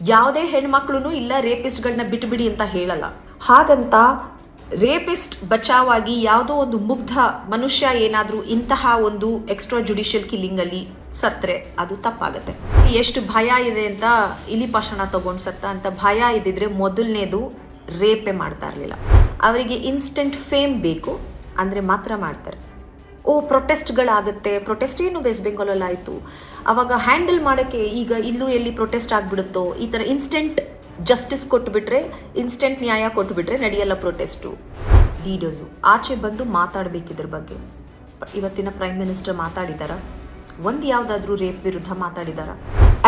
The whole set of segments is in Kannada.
ಯಾವುದೇ ಹೆಣ್ಮಕ್ಳು ಇಲ್ಲ ರೇಪಿಸ್ಟ್ಗಳನ್ನ ಬಿಟ್ಬಿಡಿ ಅಂತ ಹೇಳಲ್ಲ. ಹಾಗಂತ ರೇಪಿಸ್ಟ್ ಬಚಾವಾಗಿ ಯಾವುದೋ ಒಂದು ಮುಗ್ಧ ಮನುಷ್ಯ ಏನಾದರೂ ಇಂತಹ ಒಂದು ಎಕ್ಸ್ಟ್ರಾ ಜುಡಿಷಿಯಲ್ ಕಿಲ್ಲಿಂಗ್ ಅಲ್ಲಿ ಸತ್ರೆ, ಅದು ತಪ್ಪಾಗತ್ತೆ. ಎಷ್ಟು ಭಯ ಇದೆ ಅಂತ ಇಲಿ ಪಾಷಾಣ ತಗೊಂಡು ಸತ್ತ ಅಂತ ಭಯ ಇದ್ದಿದ್ರೆ ಮೊದಲನೇದು ರೇಪೆ ಮಾಡ್ತಾ ಇರಲಿಲ್ಲ. ಅವರಿಗೆ ಇನ್ಸ್ಟೆಂಟ್ ಫೇಮ್ ಬೇಕು, ಅಂದರೆ ಮಾತ್ರ ಮಾಡ್ತಾರೆ. ಓ, ಪ್ರೊಟೆಸ್ಟ್ಗಳಾಗುತ್ತೆ. ಪ್ರೊಟೆಸ್ಟ್ ಏನು ವೆಸ್ಟ್ ಬೆಂಗಾಲಲ್ಲಿ ಆಯಿತು? ಅವಾಗ ಹ್ಯಾಂಡಲ್ ಮಾಡೋಕ್ಕೆ ಈಗ ಇಲ್ಲೂ ಎಲ್ಲಿ ಪ್ರೊಟೆಸ್ಟ್ ಆಗಿಬಿಡುತ್ತೋ, ಈ ಥರ ಇನ್ಸ್ಟೆಂಟ್ ಜಸ್ಟಿಸ್ ಕೊಟ್ಟುಬಿಟ್ರೆ ಇನ್ಸ್ಟೆಂಟ್ ನ್ಯಾಯ ಕೊಟ್ಟುಬಿಟ್ರೆ ನಡೆಯಲ್ಲ ಪ್ರೊಟೆಸ್ಟು. ಲೀಡರ್ಸು ಆಚೆ ಬಂದು ಮಾತಾಡಬೇಕು ಇದ್ರ ಬಗ್ಗೆ. ಇವತ್ತಿನ ಪ್ರೈಮ್ ಮಿನಿಸ್ಟರ್ ಮಾತಾಡಿದಾರ? ಒಂದು ಯಾವುದಾದ್ರೂ ರೇಪ್ ವಿರುದ್ಧ ಮಾತಾಡಿದಾರ?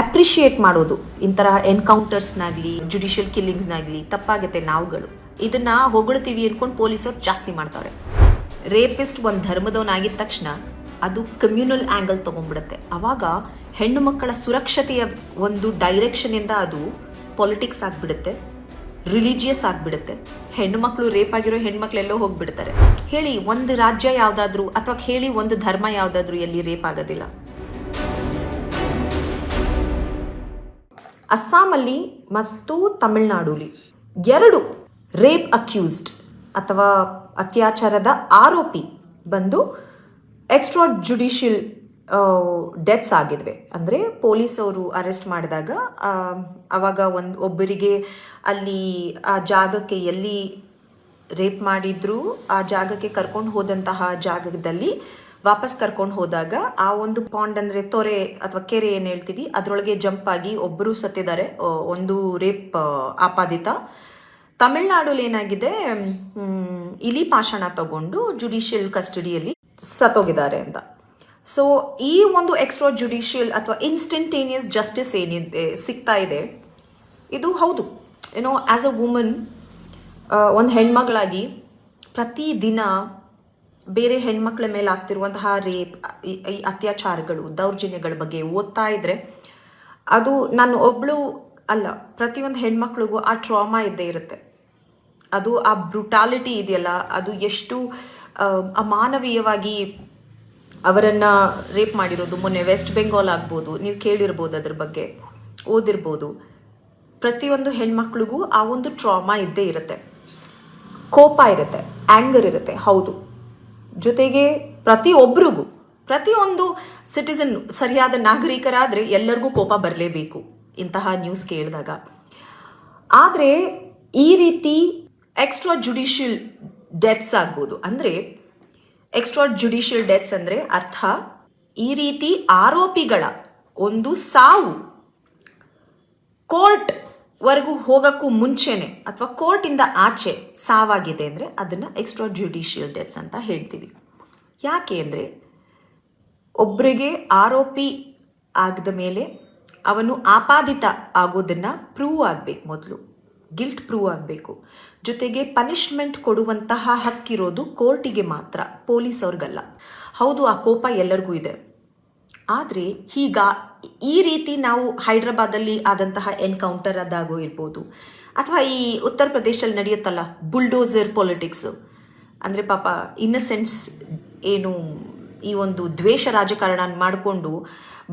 ಅಪ್ರಿಷಿಯೇಟ್ ಮಾಡೋದು. ಇಂತಹ ಎನ್ಕೌಂಟರ್ಸ್ನಾಗಲಿ ಜುಡಿಷಿಯಲ್ ಕಿಲ್ಲಿಂಗ್ಸ್ನಾಗಲಿ ತಪ್ಪಾಗುತ್ತೆ ನಾವುಗಳು. ಇದನ್ನು ಹೊಗಳ್ತೀವಿ ಅನ್ಕೊಂಡು ಪೊಲೀಸರು ಜಾಸ್ತಿ ಮಾಡ್ತಾರೆ. ರೇಪಿಸ್ಟ್ ಒಂದು ಧರ್ಮದವನಾಗಿದ್ದ ತಕ್ಷಣ ಅದು ಕಮ್ಯುನಲ್ ಆ್ಯಂಗಲ್ ತೊಗೊಂಡ್ಬಿಡುತ್ತೆ. ಆವಾಗ ಹೆಣ್ಣು ಮಕ್ಕಳ ಸುರಕ್ಷತೆಯ ಒಂದು ಡೈರೆಕ್ಷನಿಂದ ಅದು ಪೊಲಿಟಿಕ್ಸ್ ಆಗಿಬಿಡುತ್ತೆ ರಿಲಿಜಿಯಸ್ ಆಗಿಬಿಡುತ್ತೆ. ಹೆಣ್ಣು ಮಕ್ಕಳು ರೇಪ್ ಆಗಿರೋ ಹೆಣ್ಮಕ್ಳೆಲ್ಲೋ ಹೋಗ್ಬಿಡ್ತಾರೆ. ಹೇಳಿ ಒಂದು ರಾಜ್ಯ ಯಾವುದಾದ್ರೂ ಅಥವಾ ಹೇಳಿ ಒಂದು ಧರ್ಮ ಯಾವುದಾದ್ರೂ ಎಲ್ಲಿ ರೇಪ್ ಆಗೋದಿಲ್ಲ. ಅಸ್ಸಾಮಲ್ಲಿ ಮತ್ತು ತಮಿಳ್ನಾಡುಲಿ ಎರಡು ರೇಪ್ ಅಕ್ಯೂಸ್ಡ್ ಅಥವಾ ಅತ್ಯಾಚಾರದ ಆರೋಪಿ ಬಂದು ಎಕ್ಸ್ಟ್ರಾ ಜುಡಿಷಿಯಲ್ ಡೆತ್ಸ್ ಆಗಿದ್ವೆ. ಅಂದರೆ ಪೊಲೀಸ್ ಅವರು ಅರೆಸ್ಟ್ ಮಾಡಿದಾಗ ಆವಾಗ ಒಂದು ಒಬ್ಬರಿಗೆ ಅಲ್ಲಿ ಆ ಜಾಗಕ್ಕೆ ಎಲ್ಲಿ ರೇಪ್ ಮಾಡಿದ್ರು, ಆ ಜಾಗಕ್ಕೆ ಕರ್ಕೊಂಡು ಹೋದಂತಹ ಜಾಗದಲ್ಲಿ ವಾಪಸ್ ಕರ್ಕೊಂಡು ಹೋದಾಗ ಆ ಒಂದು ಪಾಂಡ್ ಅಂದರೆ ತೊರೆ ಅಥವಾ ಕೆರೆ ಏನು ಹೇಳ್ತೀವಿ, ಅದರೊಳಗೆ ಜಂಪ್ ಆಗಿ ಒಬ್ಬರು ಸತ್ತಿದ್ದಾರೆ. ಒಂದು ರೇಪ್ ಆಪಾದಿತ. ತಮಿಳ್ನಾಡಲ್ಲಿ ಏನಾಗಿದೆ ಇಲಿ ಪಾಷಾಣ ತಗೊಂಡು ಜುಡಿಷಿಯಲ್ ಕಸ್ಟಡಿಯಲ್ಲಿ ಸತ್ತೋಗಿದ್ದಾರೆ ಅಂತ. ಸೊ ಈ ಒಂದು ಎಕ್ಸ್ಟ್ರಾ ಜುಡಿಷಿಯಲ್ ಅಥವಾ ಇನ್ಸ್ಟಂಟೇನಿಯಸ್ ಜಸ್ಟಿಸ್ ಏನಿದೆ, ಸಿಗ್ತಾ ಇದೆ. ಇದು ಹೌದು. ಏನೋ ಆ್ಯಸ್ ಅ ವುಮನ್ ಒಂದು ಹೆಣ್ಮಗಳಾಗಿ ಪ್ರತಿದಿನ ಬೇರೆ ಹೆಣ್ಮಕ್ಳ ಮೇಲೆ ಆಗ್ತಿರುವಂತಹ ರೇಪ್ ಈ ಅತ್ಯಾಚಾರಗಳು, ದೌರ್ಜನ್ಯಗಳ ಬಗ್ಗೆ ಓದ್ತಾ ಇದ್ರೆ, ಅದು ನಾನು ಒಬ್ಳು ಅಲ್ಲ, ಪ್ರತಿಯೊಂದು ಹೆಣ್ಮಕ್ಳಿಗೂ ಆ ಟ್ರಾಮಾ ಇದ್ದೇ ಇರುತ್ತೆ. ಅದು ಆ ಬ್ರುಟಾಲಿಟಿ ಇದೆಯಲ್ಲ, ಅದು ಎಷ್ಟು ಅಮಾನವೀಯವಾಗಿ ಅವರನ್ನ ರೇಪ್ ಮಾಡಿರೋದು. ಮೊನ್ನೆ ವೆಸ್ಟ್ ಬೆಂಗಾಲ್ ಆಗ್ಬೋದು, ನೀವು ಕೇಳಿರ್ಬೋದು ಅದ್ರ ಬಗ್ಗೆ, ಓದಿರ್ಬೋದು. ಪ್ರತಿಯೊಂದು ಹೆಣ್ಮಕ್ಳಿಗೂ ಆ ಒಂದು ಟ್ರಾಮಾ ಇದ್ದೇ ಇರುತ್ತೆ. ಕೋಪ ಇರುತ್ತೆ ಆ್ಯಂಗರ್ ಇರುತ್ತೆ, ಹೌದು. ಜೊತೆಗೆ ಪ್ರತಿಯೊಬ್ಬರಿಗೂ ಪ್ರತಿಯೊಂದು ಸಿಟಿಸನ್ ಸರಿಯಾದ ನಾಗರಿಕರಾದರೆ ಎಲ್ಲರಿಗೂ ಕೋಪ ಬರಲೇಬೇಕು ಇಂತಹ ನ್ಯೂಸ್ ಕೇಳಿದಾಗ. ಆದರೆ ಈ ರೀತಿ ಎಕ್ಸ್ಟ್ರಾ ಜುಡಿಷಿಯಲ್ ಡೆತ್ಸ್ ಆಗ್ಬೋದು. ಅಂದರೆ ಎಕ್ಸ್ಟ್ರಾ ಜುಡಿಷಿಯಲ್ ಡೆತ್ಸ್ ಅಂದರೆ ಅರ್ಥ ಈ ರೀತಿ ಆರೋಪಿಗಳ ಒಂದು ಸಾವು ಕೋರ್ಟ್ ವರೆಗೂ ಹೋಗೋಕ್ಕೂ ಮುಂಚೆನೆ ಅಥವಾ ಕೋರ್ಟಿಂದ ಆಚೆ ಸಾವಾಗಿದೆ ಅಂದರೆ ಅದನ್ನು ಎಕ್ಸ್ಟ್ರಾ ಜುಡಿಷಿಯಲ್ ಡೆತ್ಸ್ ಅಂತ ಹೇಳ್ತೀವಿ. ಯಾಕೆ ಅಂದರೆ ಒಬ್ಬರಿಗೆ ಆರೋಪಿ ಆಗದ ಮೇಲೆ ಅವನು ಆಪಾದಿತ ಆಗೋದನ್ನು ಪ್ರೂವ್ ಆಗಬೇಕು ಮೊದಲು. ಗಿಲ್ಟ್ ಪ್ರೂವ್ ಆಗಬೇಕು. ಜೊತೆಗೆ ಪನಿಷ್ಮೆಂಟ್ ಕೊಡುವಂತಹ ಹಕ್ಕಿರೋದು ಕೋರ್ಟಿಗೆ ಮಾತ್ರ ಪೊಲೀಸ್ ಅವ್ರಿಗಲ್ಲ ಹೌದು, ಆ ಕೋಪ ಎಲ್ಲರಿಗೂ ಇದೆ. ಆದರೆ ಈಗ ಈ ರೀತಿ ನಾವು ಹೈದ್ರಾಬಾದಲ್ಲಿ ಆದಂತಹ ಎನ್ಕೌಂಟರ್ ಅದಾಗೋ ಇರ್ಬೋದು. ಅಥವಾ ಈ ಉತ್ತರ ಪ್ರದೇಶದಲ್ಲಿ ನಡೆಯುತ್ತಲ್ಲ ಬುಲ್ಡೋಸರ್ ಪೊಲಿಟಿಕ್ಸು ಅಂದರೆ ಪಾಪ ಇನ್ನಸೆನ್ಸ್ ಏನು, ಈ ಒಂದು ದ್ವೇಷ ರಾಜಕಾರಣ ಮಾಡಿಕೊಂಡು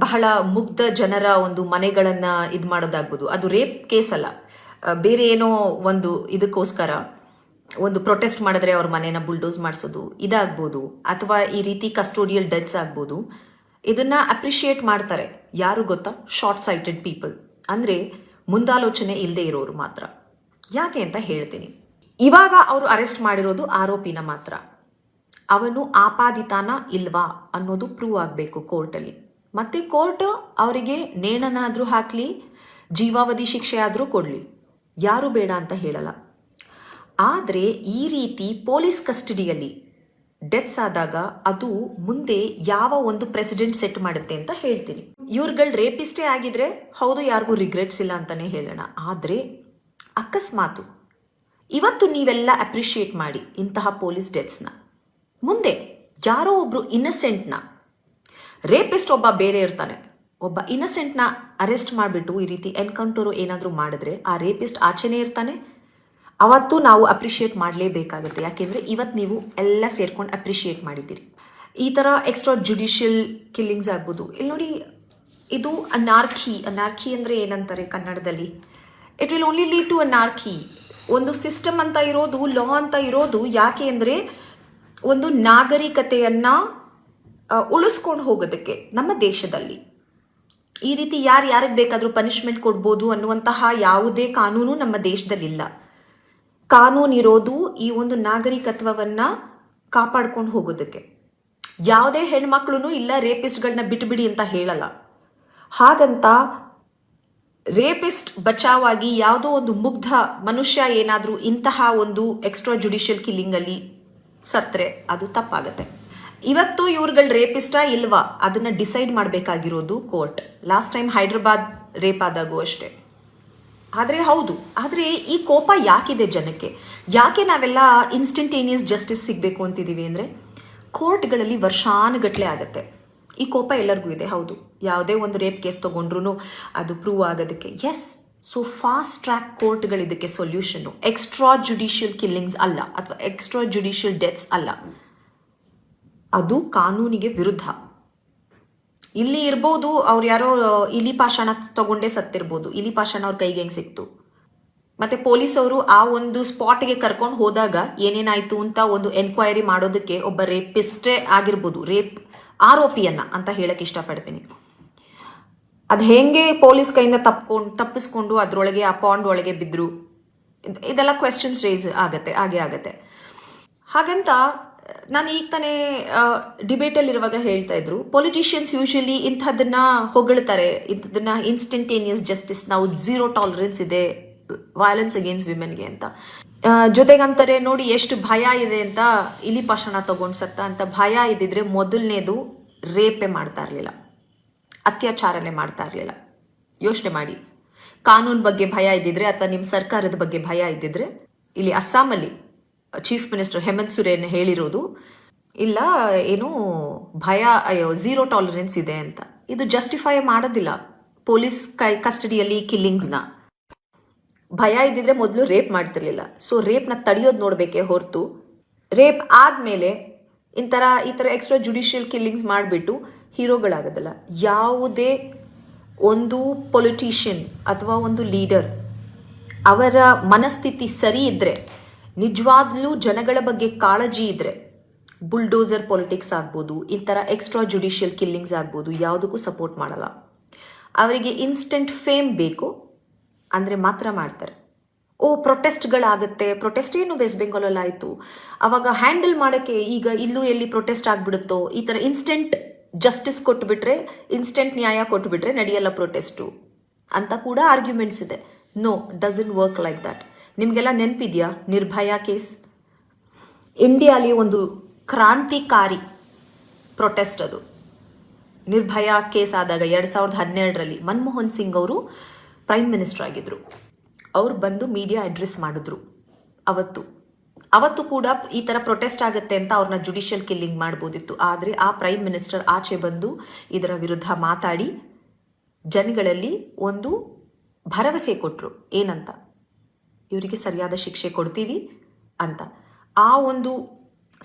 ಬಹಳ ಮುಗ್ಧ ಜನರ ಒಂದು ಮನೆಗಳನ್ನು ಇದು ಮಾಡೋದಾಗ್ಬೋದು ಅದು ರೇಪ್ ಕೇಸ್ ಅಲ್ಲ. ಬೇರೆ ಏನೋ ಒಂದು ಇದಕ್ಕೋಸ್ಕರ ಒಂದು ಪ್ರೊಟೆಸ್ಟ್ ಮಾಡಿದ್ರೆ ಅವ್ರ ಮನೇನ ಬುಲ್ಡೋಸ್ ಮಾಡಿಸೋದು ಇದಾಗ್ಬೋದು, ಅಥವಾ ಈ ರೀತಿ ಕಸ್ಟೋಡಿಯಲ್ ಡೆತ್ಸ್ ಆಗ್ಬೋದು, ಇದನ್ನ ಅಪ್ರಿಷಿಯೇಟ್ ಮಾಡ್ತಾರೆ. ಯಾರು ಗೊತ್ತಾ? ಶಾರ್ಟ್ ಸೈಟೆಡ್ ಪೀಪಲ್ ಅಂದರೆ ಮುಂದಾಲೋಚನೆ ಇಲ್ಲದೆ ಇರೋರು ಮಾತ್ರ. ಯಾಕೆ ಅಂತ ಹೇಳ್ತೀನಿ. ಇವಾಗ ಅವರು ಅರೆಸ್ಟ್ ಮಾಡಿರೋದು ಆರೋಪಿನ ಮಾತ್ರ. ಅವನು ಆಪಾದಿತಾನ ಇಲ್ವಾ ಅನ್ನೋದು ಪ್ರೂವ್ ಆಗಬೇಕು ಕೋರ್ಟಲ್ಲಿ ಮತ್ತೆ ಕೋರ್ಟ್ ಅವರಿಗೆ ನೇಣನಾದರೂ ಹಾಕಲಿ, ಜೀವಾವಧಿ ಶಿಕ್ಷೆ ಆದರೂ ಕೊಡಲಿ. ಯಾರು ಬೇಡ ಅಂತ ಹೇಳಲ್ಲ. ಆದರೆ ಈ ರೀತಿ ಪೊಲೀಸ್ ಕಸ್ಟಡಿಯಲ್ಲಿ ಡೆತ್ಸ್ ಆದಾಗ ಅದು ಮುಂದೆ ಯಾವ ಒಂದು ಪ್ರೆಸಿಡೆಂಟ್ ಸೆಟ್ ಮಾಡುತ್ತೆ ಅಂತ ಹೇಳ್ತೀನಿ. ಇವ್ರುಗಳು ರೇಪಿಸ್ಟೇ ಆಗಿದ್ರೆ ಹೌದು, ಯಾರಿಗೂ ರಿಗ್ರೆಟ್ಸ್ ಇಲ್ಲ ಅಂತಾನೆ ಹೇಳೋಣ. ಆದರೆ ಅಕಸ್ಮಾತು ಇವತ್ತು ನೀವೆಲ್ಲ ಅಪ್ರಿಷಿಯೇಟ್ ಮಾಡಿ ಇಂತಹ ಪೊಲೀಸ್ ಡೆತ್ಸ್ನ. ಮುಂದೆ ಯಾರೋ ಒಬ್ರು ಇನ್ನಸೆಂಟ್ನ. ರೇಪಿಸ್ಟ್ ಒಬ್ಬ ಬೇರೆ ಇರ್ತಾನೆ. ಒಬ್ಬ ಇನ್ನಸೆಂಟ್ನ ಅರೆಸ್ಟ್ ಮಾಡಿಬಿಟ್ಟು ಈ ರೀತಿ ಎನ್ಕೌಂಟರು ಏನಾದರೂ ಮಾಡಿದ್ರೆ ಆ ರೇಪಿಸ್ಟ್ ಆಚೆನೇ ಇರ್ತಾನೆ. ಅವತ್ತು ನಾವು ಅಪ್ರಿಷಿಯೇಟ್ ಮಾಡಲೇಬೇಕಾಗುತ್ತೆ. ಯಾಕೆಂದರೆ ಇವತ್ತು ನೀವು ಎಲ್ಲ ಸೇರ್ಕೊಂಡು ಅಪ್ರಿಷಿಯೇಟ್ ಮಾಡಿದ್ದೀರಿ. ಈ ಥರ ಎಕ್ಸ್ಟ್ರಾ ಜುಡಿಷಿಯಲ್ ಕಿಲ್ಲಿಂಗ್ಸ್ ಆಗ್ಬೋದು. ಇಲ್ಲಿ ನೋಡಿ, ಇದು ಅನಾರ್ಕಿ ಅನಾರ್ಕಿ ಅಂದರೆ ಏನಂತಾರೆ ಕನ್ನಡದಲ್ಲಿ? It will only lead to anarchy ಒಂದು ಸಿಸ್ಟಮ್ ಅಂತ ಇರೋದು ಲಾ ಅಂತ ಇರೋದು ಯಾಕೆ ಅಂದರೆ ಒಂದು ನಾಗರಿಕತೆಯನ್ನು ಉಳಿಸ್ಕೊಂಡು ಹೋಗೋದಕ್ಕೆ ನಮ್ಮ ದೇಶದಲ್ಲಿ. ಈ ರೀತಿ ಯಾರು ಯಾರಿಗೆ ಬೇಕಾದರೂ ಪನಿಷ್ಮೆಂಟ್ ಕೊಡ್ಬೋದು ಅನ್ನುವಂತಹ ಯಾವುದೇ ಕಾನೂನು ನಮ್ಮ ದೇಶದಲ್ಲಿಲ್ಲ. ಕಾನೂನಿರೋದು ಈ ಒಂದು ನಾಗರಿಕತ್ವವನ್ನು ಕಾಪಾಡ್ಕೊಂಡು ಹೋಗೋದಕ್ಕೆ. ಯಾವುದೇ ಹೆಣ್ಮಕ್ಳು ಇಲ್ಲ ರೇಪಿಸ್ಟ್ಗಳನ್ನ ಬಿಟ್ಬಿಡಿ ಅಂತ ಹೇಳಲ್ಲ. ಹಾಗಂತ ರೇಪಿಸ್ಟ್ ಬಚಾವಾಗಿ ಯಾವುದೋ ಒಂದು ಮುಗ್ಧ ಮನುಷ್ಯ ಏನಾದರೂ ಇಂತಹ ಒಂದು ಎಕ್ಸ್ಟ್ರಾ ಜುಡಿಷಿಯಲ್ ಕಿಲ್ಲಿಂಗಲ್ಲಿ ಸತ್ರೆ, ಅದು ತಪ್ಪಾಗತ್ತೆ. ಇವತ್ತು ಇವ್ರುಗಳು ರೇಪಿಸ್ಟಾ ಇಲ್ವಾ? ಅದನ್ನ ಡಿಸೈಡ್ ಮಾಡಬೇಕಾಗಿರೋದು court. Last time Hyderabad rape ಆದಾಗೂ ಅಷ್ಟೇ. ಆದರೆ ಹೌದು. ಆದರೆ ಈ ಕೋಪ ಯಾಕಿದೆ ಜನಕ್ಕೆ? ಯಾಕೆ ನಾವೆಲ್ಲ ಇನ್ಸ್ಟಂಟೇನಿಯಸ್ ಜಸ್ಟಿಸ್ ಸಿಗಬೇಕು ಅಂತಿದ್ದೀವಿ ಅಂದರೆ, ಕೋರ್ಟ್ಗಳಲ್ಲಿ ವರ್ಷಾನುಗಟ್ಲೆ ಆಗುತ್ತೆ. ಈ ಕೋಪ ಎಲ್ಲರಿಗೂ ಇದೆ, ಹೌದು. ಯಾವುದೇ ಒಂದು ರೇಪ್ ಕೇಸ್ ತೊಗೊಂಡ್ರೂ ಅದು ಪ್ರೂವ್ ಆಗೋದಕ್ಕೆ. ಎಸ್ ಸೊ ಫಾಸ್ಟ್ ಟ್ರ್ಯಾಕ್ ಕೋರ್ಟ್ಗಳು ಇದಕ್ಕೆ ಸೊಲ್ಯೂಷನ್ನು ಎಕ್ಸ್ಟ್ರಾ ಜುಡಿಷಿಯಲ್ ಕಿಲ್ಲಿಂಗ್ಸ್ ಅಲ್ಲ, ಅಥವಾ ಎಕ್ಸ್ಟ್ರಾ ಜುಡಿಷಿಯಲ್ ಡೆತ್ಸ್ ಅಲ್ಲ. ಅದು ಕಾನೂನಿಗೆ ವಿರುದ್ಧ. ಇಲ್ಲಿ ಇರ್ಬೋದು ಅವ್ರು ಯಾರೋ, ಇಲಿ ಪಾಷಾಣ ತಗೊಂಡೇ ಸತ್ತಿರ್ಬೋದು. ಇಲಿ ಪಾಷಾಣ ಅವ್ರ ಕೈಗೆ ಹೆಂಗೆ ಸಿಕ್ತು? ಮತ್ತೆ ಪೊಲೀಸವರು ಆ ಒಂದು ಸ್ಪಾಟ್ಗೆ ಕರ್ಕೊಂಡು ಹೋದಾಗ ಏನೇನಾಯ್ತು ಅಂತ ಒಂದು ಎನ್ಕ್ವೈರಿ ಮಾಡೋದಕ್ಕೆ ಒಬ್ಬ ರೇಪಿಸ್ಟೇ ಆಗಿರ್ಬೋದು. ರೇಪ್ ಆರೋಪಿಯನ್ನ ಅಂತ ಹೇಳಕ್ ಇಷ್ಟಪಡ್ತೀನಿ. ಅದು ಹೆಂಗೆ ಪೊಲೀಸ್ ಕೈಯಿಂದ ತಪ್ಕೊಂಡು, ತಪ್ಪಿಸ್ಕೊಂಡು ಅದರೊಳಗೆ, ಆ ಪಾಂಡ್ ಒಳಗೆ ಬಿದ್ದರು ಇದೆಲ್ಲ ಕ್ವೆಶನ್ಸ್ ರೇಸ್ ಆಗತ್ತೆ, ಹಾಗೆ ಆಗತ್ತೆ. ಹಾಗಂತ ನಾನು ಈಗ ತಾನೇ ಡಿಬೇಟಲ್ಲಿ ಇರುವಾಗ ಹೇಳ್ತಾ ಇದ್ರು. ಪೊಲಿಟಿಷಿಯನ್ಸ್ ಯೂಶಲಿ ಇಂಥದ್ದನ್ನ ಹೊಗಳ್ತಾರೆ. ಇಂಥದ್ದನ್ನ ಇನ್ಸ್ಟಂಟೇನಿಯಸ್ ಜಸ್ಟಿಸ್ ನಾವು ಝೀರೋ ಟಾಲರೆನ್ಸ್ ಇದೆ ವಯಲೆನ್ಸ್ ಅಗೇನ್ಸ್ಟ್ ವಿಮೆನ್ಗೆ ಅಂತ. ಜೊತೆಗಂತಾರೆ ನೋಡಿ ಎಷ್ಟು ಭಯ ಇದೆ ಅಂತ ಇಲಿ ಪಾಷಣ ತಗೊಂಡು ಸತ್ತ ಅಂತ ಭಯ ಇದ್ದಿದ್ರೆ ಮೊದಲನೇದು ರೇಪೆ ಮಾಡ್ತಾ ಇರಲಿಲ್ಲ. ಅತ್ಯಾಚಾರನೆ ಮಾಡ್ತಾ ಇರಲಿಲ್ಲ. ಯೋಚನೆ ಮಾಡಿ. ಕಾನೂನು ಬಗ್ಗೆ ಭಯ ಇದ್ದಿದ್ರೆ ಅಥವಾ ನಿಮ್ಮ ಸರ್ಕಾರದ ಬಗ್ಗೆ ಭಯ ಇದ್ದಿದ್ರೆ, ಇಲ್ಲಿ ಅಸ್ಸಾಮಲ್ಲಿ ಚೀಫ್ ಮಿನಿಸ್ಟರ್ ಹೇಮಂತ್ ಸುರೇನ್ ಹೇಳಿರೋದು, ಇಲ್ಲ, ಏನು ಭಯ, ಅಯ್ಯೋ ಝೀರೋ ಟಾಲರೆನ್ಸ್ ಇದೆ ಅಂತ. ಇದು ಜಸ್ಟಿಫೈ ಮಾಡೋದಿಲ್ಲ. ಪೊಲೀಸ್ ಕೈ, ಕಸ್ಟಡಿಯಲ್ಲಿ ಕಿಲ್ಲಿಂಗ್ಸ್ನ ಭಯ ಇದ್ದಿದ್ರೆ ಮೊದಲು ರೇಪ್ ಮಾಡ್ತಿರ್ಲಿಲ್ಲ. ಸೊ ರೇಪ್ನ ತಡೆಯೋದು ನೋಡಬೇಕೇ ಹೊರತು. ರೇಪ್ ಆದಮೇಲೆ ಇಂಥರ, ಈ ಥರ ಎಕ್ಸ್ಟ್ರಾ ಜುಡಿಷಿಯಲ್ ಕಿಲ್ಲಿಂಗ್ಸ್ ಮಾಡಿಬಿಟ್ಟು ಹೀರೋಗಳಾಗೋದಲ್ಲ. ಯಾವುದೇ ಒಂದು ಪೊಲಿಟಿಷಿಯನ್ ಅಥವಾ ಒಂದು ಲೀಡರ್ ಅವರ ಮನಸ್ಥಿತಿ ಸರಿ ಇದ್ದರೆ ನಿಜವಾಗ್ಲೂ ಜನಗಳ ಬಗ್ಗೆ ಕಾಳಜಿ ಇದ್ರೆ ಬುಲ್ಡೋಸರ್ ಪೊಲಿಟಿಕ್ಸ್ ಆಗ್ಬೋದು ಈ ಥರ ಎಕ್ಸ್ಟ್ರಾ ಜುಡಿಷಿಯಲ್ ಕಿಲ್ಲಿಂಗ್ಸ್ ಆಗ್ಬೋದು, ಯಾವುದಕ್ಕೂ ಸಪೋರ್ಟ್ ಮಾಡಲ್ಲ. ಅವರಿಗೆ ಇನ್ಸ್ಟೆಂಟ್ ಫೇಮ್ ಬೇಕು ಅಂದರೆ ಮಾತ್ರ ಮಾಡ್ತಾರೆ. ಓ, ಪ್ರೊಟೆಸ್ಟ್ಗಳಾಗುತ್ತೆ, ಪ್ರೊಟೆಸ್ಟ್ ಏನು ವೆಸ್ಟ್ ಬೆಂಗಾಲಲ್ಲಿ ಆಯಿತು? ಅವಾಗ ಹ್ಯಾಂಡಲ್ ಮಾಡೋಕ್ಕೆ ಈಗ ಇಲ್ಲೂ ಎಲ್ಲಿ ಪ್ರೊಟೆಸ್ಟ್ ಆಗಿಬಿಡುತ್ತೋ, ಈ ಥರ ಇನ್ಸ್ಟೆಂಟ್ ಜಸ್ಟಿಸ್ ಕೊಟ್ಟುಬಿಟ್ರೆ ಇನ್ಸ್ಟೆಂಟ್ ನ್ಯಾಯ ಕೊಟ್ಬಿಟ್ರೆ ನಡೆಯಲ್ಲ ಪ್ರೊಟೆಸ್ಟು ಅಂತ ಕೂಡ ಆರ್ಗ್ಯುಮೆಂಟ್ಸ್ ಇದೆ. No doesn't work like that ನಿಮಗೆಲ್ಲ ನೆನಪಿದೆಯಾ? ನಿರ್ಭಯ ಕೇಸ್? ಇಂಡಿಯಾಲಿ ಒಂದು ಕ್ರಾಂತಿಕಾರಿ ಪ್ರೊಟೆಸ್ಟ್ ಅದು. ನಿರ್ಭಯ ಕೇಸ್ ಆದಾಗ ಎರಡು ಸಾವಿರದ ಹನ್ನೆರಡರಲ್ಲಿ ಮನಮೋಹನ್ ಸಿಂಗ್ ಅವರು ಪ್ರೈಮ್ ಮಿನಿಸ್ಟರ್ ಆಗಿದ್ರು. ಅವ್ರು ಬಂದು ಮೀಡಿಯಾ ಅಡ್ರೆಸ್ ಮಾಡಿದ್ರು. ಅವತ್ತು. ಅವತ್ತು ಕೂಡ ಈ ಥರ ಪ್ರೊಟೆಸ್ಟ್ ಆಗುತ್ತೆ ಅಂತ ಅವ್ರನ್ನ ಜುಡಿಷಿಯಲ್ ಕಿಲ್ಲಿಂಗ್ ಮಾಡ್ಬೋದಿತ್ತು. ಆದರೆ ಆ ಪ್ರೈಮ್ ಮಿನಿಸ್ಟರ್ ಆಚೆ ಬಂದು ಇದರ ವಿರುದ್ಧ ಮಾತಾಡಿ, ಜನಗಳಲ್ಲಿ ಒಂದು ಭರವಸೆ ಕೊಟ್ಟರು ಏನಂತ? ಇವರಿಗೆ ಸರಿಯಾದ ಶಿಕ್ಷೆ ಕೊಡ್ತೀವಿ ಅಂತ. ಆ ಒಂದು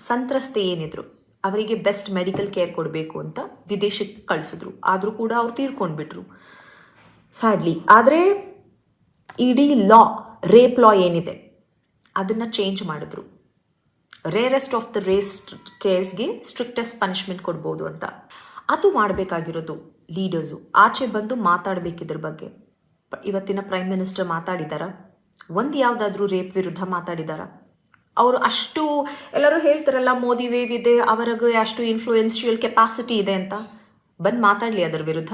ಸಂತ್ರಸ್ತೆ ಏನಿದ್ರು, ಅವರಿಗೆ ಬೆಸ್ಟ್ ಮೆಡಿಕಲ್ ಕೇರ್ ಕೊಡಬೇಕು ಅಂತ ವಿದೇಶಕ್ಕೆ ಕಳಿಸಿದ್ರು. ಆದರೂ ಕೂಡ ಅವ್ರು ತೀರ್ಕೊಂಡ್ಬಿಟ್ರು. ಸ್ಯಾಡ್ಲಿ ಆದರೆ ಇಡೀ ಲಾ ರೇಪ್ ಲಾ ಏನಿದೆ, ಅದನ್ನು ಚೇಂಜ್ ಮಾಡಿದ್ರು. ರೇರೆಸ್ಟ್ ಆಫ್ ದ ರೇಸ್ ಕೇಸ್ಗೆ ಸ್ಟ್ರಿಕ್ಟೆಸ್ಟ್ ಪನಿಷ್ಮೆಂಟ್ ಕೊಡ್ಬೋದು ಅಂತ. ಅದು ಮಾಡಬೇಕಾಗಿರೋದು ಲೀಡರ್ಸು ಆಚೆ ಬಂದು ಮಾತಾಡಬೇಕಿದ್ರ ಬಗ್ಗೆ. ಇವತ್ತಿನ ಪ್ರೈಮ್ ಮಿನಿಸ್ಟರ್ ಮಾತಾಡಿದಾರ? ಒಂದು ಯಾವುದಾದ್ರೂ ರೇಪ್ ವಿರುದ್ಧ ಮಾತಾಡಿದಾರ. ಅವರು ಅಷ್ಟು, ಎಲ್ಲರೂ ಹೇಳ್ತಾರಲ್ಲ, ಮೋದಿ ವೇವ್ ಇದೆ, ಅವರಿಗೆ ಅಷ್ಟು ಇನ್ಫ್ಲೂಯೆನ್ಷಿಯಲ್ ಕೆಪಾಸಿಟಿ ಇದೆ ಅಂತ. ಬಂದು ಮಾತಾಡಲಿ ಅದರ ವಿರುದ್ಧ.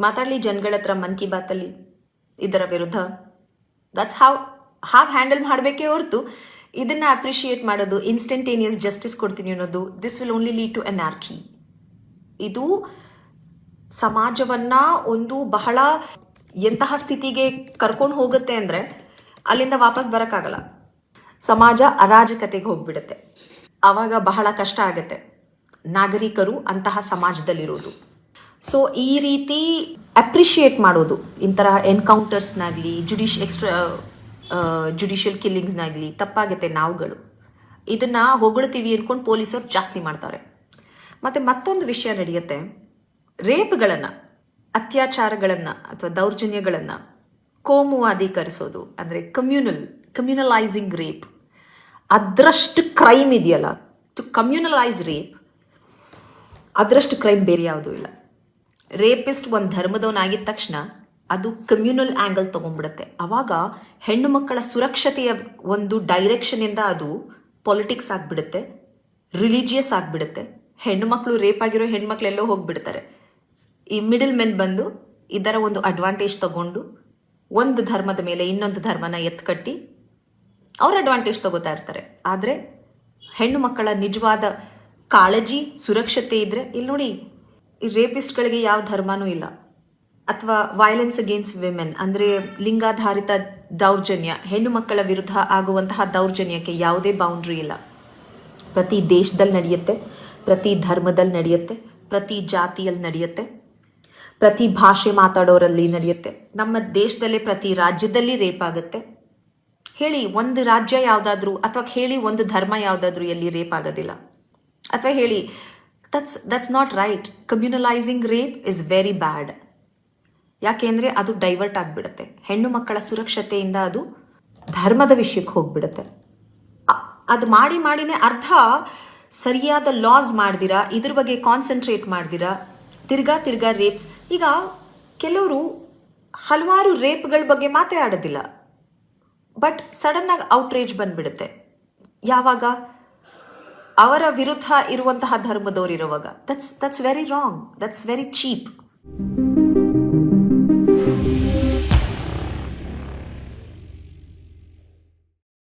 ಮಾತಾಡಲಿ ಜನಗಳ ಹತ್ರ ಮನ್ ಕಿ ಬಾತಲ್ಲಿ ಇದರ ವಿರುದ್ಧ. ದಟ್ಸ್ ಹಾವ್ ಹಾಗೆ ಹ್ಯಾಂಡಲ್ ಮಾಡಬೇಕೇ ಹೊರತು. ಇದನ್ನು ಅಪ್ರಿಷಿಯೇಟ್ ಮಾಡೋದು ಇನ್ಸ್ಟಂಟೇನಿಯಸ್ ಜಸ್ಟಿಸ್ ಕೊಡ್ತೀನಿ ಅನ್ನೋದು this will only lead to anarchy ಇದು ಸಮಾಜವನ್ನ ಒಂದು ಬಹಳ ಎಂತಹ ಸ್ಥಿತಿಗೆ ಕರ್ಕೊಂಡು ಹೋಗುತ್ತೆ ಅಂದರೆ ಅಲ್ಲಿಂದ ವಾಪಸ್ ಬರೋಕ್ಕಾಗಲ್ಲ. ಸಮಾಜ ಅರಾಜಕತೆಗೆ ಹೋಗ್ಬಿಡುತ್ತೆ. ಆವಾಗ ಬಹಳ ಕಷ್ಟ ಆಗುತ್ತೆ. ನಾಗರಿಕರು ಅಂತಹ ಸಮಾಜದಲ್ಲಿರೋದು. ಸೊ ಈ ರೀತಿ ಅಪ್ರಿಷಿಯೇಟ್ ಮಾಡೋದು. ಇಂತಹ ಎನ್ಕೌಂಟರ್ಸ್ನಾಗಲಿ ಜುಡಿಷ್ ಎಕ್ಸ್ಟ್ರಾ ಜುಡಿಷಿಯಲ್ ಕಿಲ್ಲಿಂಗ್ಸ್ನಾಗಲಿ ತಪ್ಪಾಗುತ್ತೆ ನಾವುಗಳು. ಇದನ್ನು ಹೊಗಳ್ತೀವಿ ಅಂದ್ಕೊಂಡು ಪೊಲೀಸರು ಜಾಸ್ತಿ ಮಾಡ್ತಾರೆ. ಮತ್ತು ಮತ್ತೊಂದು ವಿಷಯ ನಡೆಯುತ್ತೆ. ರೇಪ್ಗಳನ್ನು ಅತ್ಯಾಚಾರಗಳನ್ನು ಅಥವಾ ದೌರ್ಜನ್ಯಗಳನ್ನು ಕೋಮುವಾದೀಕರಿಸೋದು, ಅಂದರೆ ಕಮ್ಯುನಲ್ ಕಮ್ಯುನಲೈಸಿಂಗ್ ರೇಪ್ ಅದರಷ್ಟು ಕ್ರೈಮ್ ಇದೆಯಲ್ಲ ಟು ಕಮ್ಯುನಲೈಸ್ ರೇಪ್ ಅದರಷ್ಟು ಕ್ರೈಮ್ ಬೇರೆ ಯಾವುದೂ ಇಲ್ಲ. ರೇಪಿಸ್ಟ್ ಒಂದು ಧರ್ಮದವನಾಗಿದ್ದ ತಕ್ಷಣ ಅದು ಕಮ್ಯುನಲ್ ಆ್ಯಂಗಲ್ ತೊಗೊಂಡ್ಬಿಡುತ್ತೆ. ಆವಾಗ ಹೆಣ್ಣು ಮಕ್ಕಳ ಸುರಕ್ಷತೆಯ ಒಂದು ಡೈರೆಕ್ಷನಿಂದ ಅದು ಪೊಲಿಟಿಕ್ಸ್ ಆಗಿಬಿಡುತ್ತೆ ರಿಲಿಜಿಯಸ್ ಆಗಿಬಿಡುತ್ತೆ. ಹೆಣ್ಣು ಮಕ್ಕಳು ರೇಪ್ ಆಗಿರೋ ಹೆಣ್ಮಕ್ಳು ಎಲ್ಲೋ ಹೋಗ್ಬಿಡ್ತಾರೆ. ಈ ಮಿಡಲ್ ಮೆನ್ ಬಂದು ಇದರ ಒಂದು ಅಡ್ವಾಂಟೇಜ್ ತಗೊಂಡು ಒಂದು ಧರ್ಮದ ಮೇಲೆ ಇನ್ನೊಂದು ಧರ್ಮನ ಎತ್ಕಟ್ಟಿ ಅವ್ರ ಅಡ್ವಾಂಟೇಜ್ ತಗೋತಾ ಇರ್ತಾರೆ. ಆದರೆ ಹೆಣ್ಣು ಮಕ್ಕಳ ನಿಜವಾದ ಕಾಳಜಿ, ಸುರಕ್ಷತೆ ಇದ್ದರೆ ಇಲ್ಲಿ ನೋಡಿ ಈ ರೇಪಿಸ್ಟ್ಗಳಿಗೆ ಯಾವ ಧರ್ಮನೂ ಇಲ್ಲ. ಅಥವಾ ವಯಲೆನ್ಸ್ ಅಗೇನ್ಸ್ಟ್ ವಿಮೆನ್ ಅಂದರೆ ಲಿಂಗಾಧಾರಿತ ದೌರ್ಜನ್ಯ, ಹೆಣ್ಣು ಮಕ್ಕಳ ವಿರುದ್ಧ ಆಗುವಂತಹ ದೌರ್ಜನ್ಯಕ್ಕೆ ಯಾವುದೇ ಬೌಂಡ್ರಿ ಇಲ್ಲ. ಪ್ರತಿ ದೇಶದಲ್ಲಿ ನಡೆಯುತ್ತೆ, ಪ್ರತಿ ಧರ್ಮದಲ್ಲಿ ನಡೆಯುತ್ತೆ, ಪ್ರತಿ ಜಾತಿಯಲ್ಲಿ ನಡೆಯುತ್ತೆ. ಪ್ರತಿ ಭಾಷೆ ಮಾತಾಡೋರಲ್ಲಿ ನಡೆಯುತ್ತೆ. ನಮ್ಮ ದೇಶದಲ್ಲೇ ಪ್ರತಿ ರಾಜ್ಯದಲ್ಲಿ ರೇಪ್ ಆಗುತ್ತೆ. ಹೇಳಿ ಒಂದು ರಾಜ್ಯ ಯಾವುದಾದ್ರೂ ಅಥವಾ ಹೇಳಿ ಒಂದು ಧರ್ಮ ಯಾವುದಾದ್ರೂ ಎಲ್ಲಿ ರೇಪ್ ಆಗೋದಿಲ್ಲ. ಅಥವಾ ಹೇಳಿ that's that's not right communalising rape is very bad ಯಾಕೆಂದರೆ ಅದು ಡೈವರ್ಟ್ ಆಗಿಬಿಡುತ್ತೆ. ಹೆಣ್ಣು ಮಕ್ಕಳ ಸುರಕ್ಷತೆಯಿಂದ ಅದು ಧರ್ಮದ ವಿಷಯಕ್ಕೆ ಹೋಗ್ಬಿಡುತ್ತೆ. ಅದು ಮಾಡಿ ಮಾಡಿನೇ ಅರ್ಥ ಸರಿಯಾದ ಲಾಸ್ ಮಾಡ್ದಿರಾ, ಇದ್ರ ಬಗ್ಗೆ ಕಾನ್ಸಂಟ್ರೇಟ್ ಮಾಡ್ದಿರಾ ತಿರ್ಗಾ ತಿರ್ಗಾ ರೇಪ್ಸ್ ಈಗ ಕೆಲವರು ಹಲವಾರು ರೇಪ್ಗಳ ಬಗ್ಗೆ ಮಾತಾಡೋದಿಲ್ಲ ಬಟ್ ಸಡನ್ನಾಗಿ ಔಟ್ರೇಜ್ ಬಂದ್ಬಿಡುತ್ತೆ. ಯಾವಾಗ? ಅವರ ವಿರುದ್ಧ ಇರುವಂತಹ ಧರ್ಮದವರು ಇರುವಾಗ. That's that's very wrong that's very cheap